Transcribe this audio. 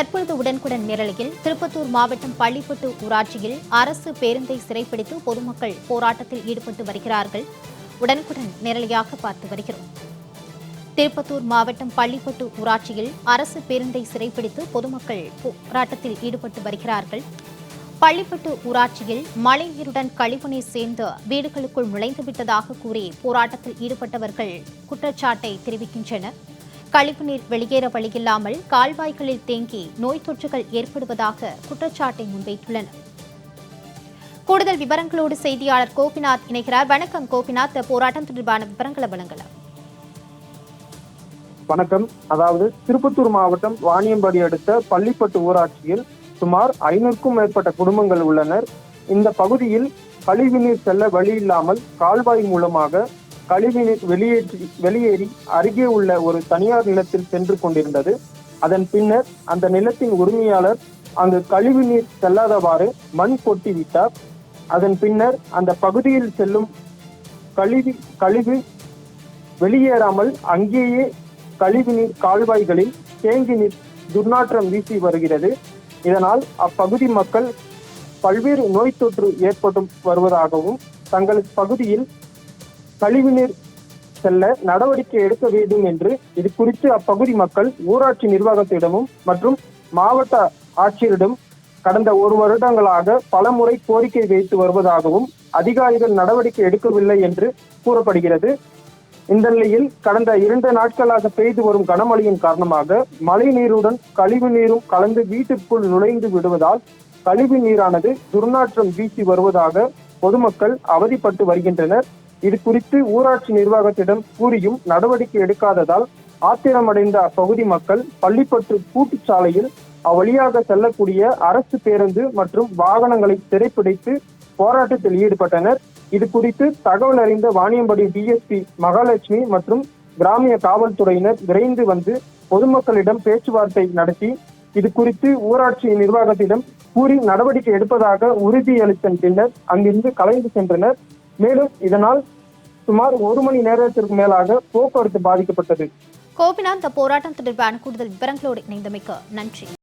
தற்பொழுது உடன்குடன் நிரலையில் திருப்பத்தூர் மாவட்டம் பள்ளிப்பட்டு ஊராட்சியில் அரசு பேருந்தை சிறைப்பிடித்து பொதுமக்கள் போராட்டத்தில் ஈடுபட்டு வருகிறார்கள். உடனுக்குடன் நேரலையாக பார்த்து வருகிறோம். திருப்பத்தூர் மாவட்டம் பள்ளிப்பட்டு ஊராட்சியில் அரசு பேருந்தை சிறைப்பிடித்து பொதுமக்கள் போராட்டத்தில் ஈடுபட்டு வருகிறார்கள். பள்ளிப்பட்டு ஊராட்சியில் மழைநீருடன் கழிவுநீர் சேர்ந்து வீடுகளுக்குள் நுழைந்து விட்டதாக கூறி போராட்டத்தில் ஈடுபட்டவர்கள் குற்றச்சாட்டை தெரிவிக்கின்றனர். கழிவுநீர் வெளியேற வழியில்லாமல் கால்வாய்களில் தேங்கி நோய் தொற்றுகள் ஏற்படுவதாக குற்றச்சாட்டை முன்வைத்துள்ளனர் கூடுதல் விவரங்களோடு செய்தியாளர் கோபிநாத் இணைகிறார். வணக்கம் கோபிநாத். போராட்டம் தொடர்பான விவரங்களை வழங்கலாம். வணக்கம். அதாவது திருப்பத்தூர் மாவட்டம் வாணியம்பாடி அடுத்த பள்ளிப்பட்டு ஊராட்சியில் சுமார் ஐநூறுக்கும் மேற்பட்ட குடும்பங்கள் உள்ளனர். இந்த பகுதியில் கழிவுநீர் செல்ல வழி இல்லாமல் கால்வாய் மூலமாக கழிவுநீர் வெளியேற்றி வெளியேறி அருகே உள்ள ஒரு தனியார் நிலத்தில் சென்று கொண்டிருந்தது. அதன் பின்னர் அந்த நிலத்தின் உரிமையாளர் அங்கு கழிவுநீர் செல்லாதவாறு மண் கொட்டி விட்டார். அதன் பின்னர் அந்த பகுதியில் செல்லும் கழிவு கழிவு வெளியேறாமல் அங்கேயே கழிவுநீர் கால்வாய்களில் தேங்கி நீர் துர்நாற்றம் வீசி வருகிறது. இதனால் அப்பகுதி மக்கள் பல்வேறு நோய் தொற்று ஏற்பட்டு வருவதாகவும் தங்கள் பகுதியில் கழிவுநீர் செல்ல நடவடிக்கை எடுக்க வேண்டும் என்று இது குறித்து அப்பகுதி மக்கள் ஊராட்சி நிர்வாகத்திடமும் மற்றும் மாவட்ட ஆட்சியரிடம் கடந்த ஒரு வருடங்களாக பலமுறை கோரிக்கை வைத்து வருவதாகவும் அதிகாரிகள் நடவடிக்கை எடுக்கவில்லை என்று கூறப்படுகிறது. இந்த நிலையில் கடந்த இரண்டு நாட்களாக பெய்து வரும் கனமழையின் காரணமாக மழை நீருடன் கழிவு நீரும் கலந்து வீட்டிற்குள் நுழைந்து விடுவதால் கழிவு நீரானது துர்நாற்றம் வீசி வருவதாக பொதுமக்கள் அவதிப்பட்டு வருகின்றனர். இது குறித்து ஊராட்சி நிர்வாகத்திடம் கூறியும் நடவடிக்கை எடுக்காததால் ஆத்திரமடைந்த அப்பகுதி மக்கள் பள்ளிப்பட்டு கூட்டுச்சாலையில் அவ்வழியாக செல்லக்கூடிய அரசு பேருந்து மற்றும் வாகனங்களை சிறைப்பிடித்து போராட்டத்தில் ஈடுபட்டனர். இது குறித்து தகவல் அறிந்த வாணியம்படி டிஎஸ்பி மகாலட்சுமி மற்றும் கிராமிய காவல்துறையினர் விரைந்து வந்து பொதுமக்களிடம் பேச்சுவார்த்தை நடத்தி இது குறித்து ஊராட்சி நிர்வாகத்திடம் கூறி நடவடிக்கை எடுப்பதாக உறுதியளித்த பின்னர் அங்கிருந்து கலைந்து சென்றனர். மேலும் இதனால் சுமார் ஒரு மணி நேரத்திற்கு மேலாக போக்குவரத்து பாதிக்கப்பட்டது. கோபிநாத் இந்த போராட்டம் தொடர்பான கூடுதல் விவரங்களோடு இணைந்தமைக்கு நன்றி.